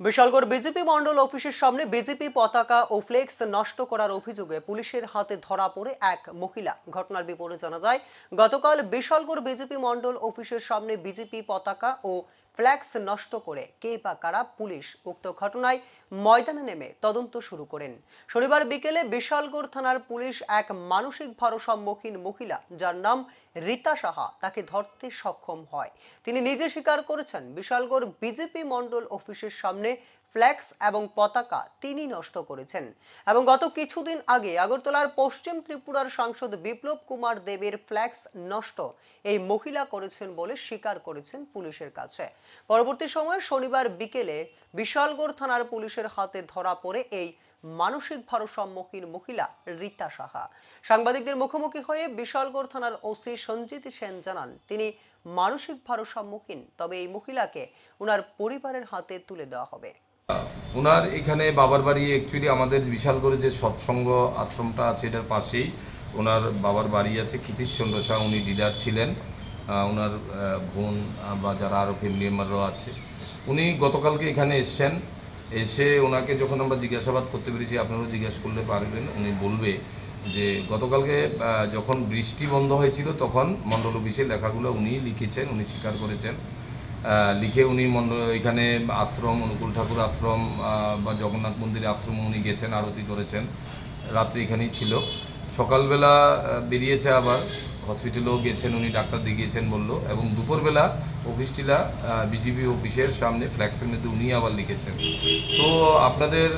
Bishalgarh BJP Mondal অফিসের সামনে BJP পতাকা ও ফ্লেক্স নষ্ট করার অভিযোগে পুলিশের হাতে ধরা পড়ে এক মহিলা। ঘটনার বিবরণে জানা যায়, গতকাল বিশালগড় বিজেপি মন্ডল অফিসের সামনে বিজেপি পতাকা ও ফ্ল্যাক্স নষ্ট করে কে বা কারা পুলিশ উক্ত ঘটনায় ময়দানে নেমে তদন্ত শুরু করেন। শনিবার বিকেলে বিশালগড় থানার পুলিশ এক মানসিক ভারসাম্যহীন মহিলা, যার নাম রীতা সাহা, তাকে ধরতে সক্ষম হয়। তিনি নিজে স্বীকার করেছেন, বিশালগড় বিজেপি মন্ডল অফিসের সামনে ফ্ল্যাক্স এবং পতাকা তিনি নষ্ট করেছেন। এবং গত কিছুদিন আগে আগরতলার পশ্চিম ত্রিপুরার সাংসদ বিপ্লব কুমার দেবের ফ্ল্যাক্স নষ্ট এই মহিলা করেছেন বলে স্বীকার করেছেন পুলিশের কাছে। পরবর্তী সময়ে শনিবার বিকেলে বিশালগড় থানার পুলিশের হাতে ধরা পড়ে এই মানসিক ভারসাম্যহীন মহিলা রীতা সাহা। সাংবাদিকদের মুখোমুখি হয়ে বিশালগড় থানার ওসি সঞ্জিত সেন জানান, তিনি মানসিক ভারসাম্যহীন, তবে এই মহিলাকে ওনার পরিবারের হাতে তুলে দেওয়া হবে। ওনার এখানে বাবার বাড়ি অ্যাকচুয়ালি আমাদের বিশাল করে যে সৎসঙ্গ আশ্রমটা আছে এটার পাশেই ওনার বাবার বাড়ি আছে চন্দ্র শাহ উনি ডিলার ছিলেন ওনার বোন বা যারা আরও ফ্যামিলি মেম্বাররাও আছে। উনি গতকালকে এখানে এসছেন, এসে ওনাকে যখন আমরা জিজ্ঞাসাবাদ করতে পেরেছি, আপনারাও জিজ্ঞাসা করলে পারবেন, উনি বলবে যে গতকালকে যখন বৃষ্টি বন্ধ হয়েছিল, তখন মণ্ডল অফিসে লেখাগুলো উনি লিখেছেন, উনি স্বীকার করেছেন। লিখে উনি এখানে আশ্রম, অনুকূল ঠাকুর আশ্রম বা জগন্নাথ মন্দিরে আশ্রম উনি গেছেন, আরতি করেছেন। রাত্রি এখানেই ছিল। সকালবেলা বেরিয়েছে আবার। হসপিটালেও গেছেন উনি, ডাক্তার দেখিয়েছেন বলল। এবং দুপুরবেলা অফিসটিলা বিজিবি অফিসের সামনে ফ্ল্যাক্সের মধ্যে উনি আবার লিখেছেন। তো আপনাদের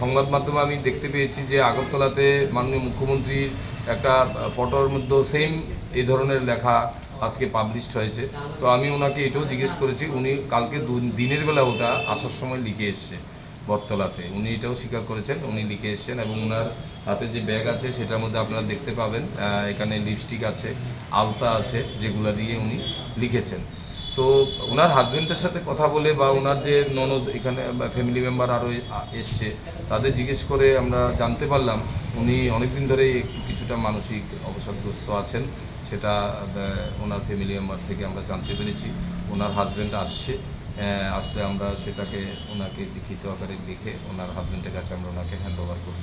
সংবাদ মাধ্যমে আমি দেখতে পেয়েছি যে আগরতলাতে মাননীয় মুখ্যমন্ত্রীর একটা ফটোর মধ্যে সেম এই ধরনের লেখা আজকে পাবলিশড হয়েছে। তো আমি ওনাকে এটাও জিজ্ঞেস করেছি, উনি কালকে দিনের বেলা ওটা আসার সময় লিখে এসছে বটতলাতে। উনি এটাও স্বীকার করেছেন, উনি লিখে এসছেন এবং ওনার হাতে যে ব্যাগ আছে সেটার মধ্যে আপনারা দেখতে পাবেন এখানে লিপস্টিক আছে, আলতা আছে, যেগুলা দিয়ে উনি লিখেছেন। তো ওনার হাজবেন্ডের সাথে কথা বলে বা ওনার যে ননদ এখানে ফ্যামিলি মেম্বার আরও এসছে, তাদের জিজ্ঞেস করে আমরা জানতে পারলাম, উনি অনেকদিন ধরেই কিছুটা মানসিক অবসাদগ্রস্ত আছেন। সেটা ওনার ফ্যামিলি মেম্বার থেকে আমরা জানতে পেরেছি। ওনার হাজব্যান্ড আসছে আসতে আমরা সেটাকে ওনাকে লিখিত আকারে লিখে ওনার হাজব্যান্ডের কাছে আমরা ওনাকে হ্যান্ড ওভার করব।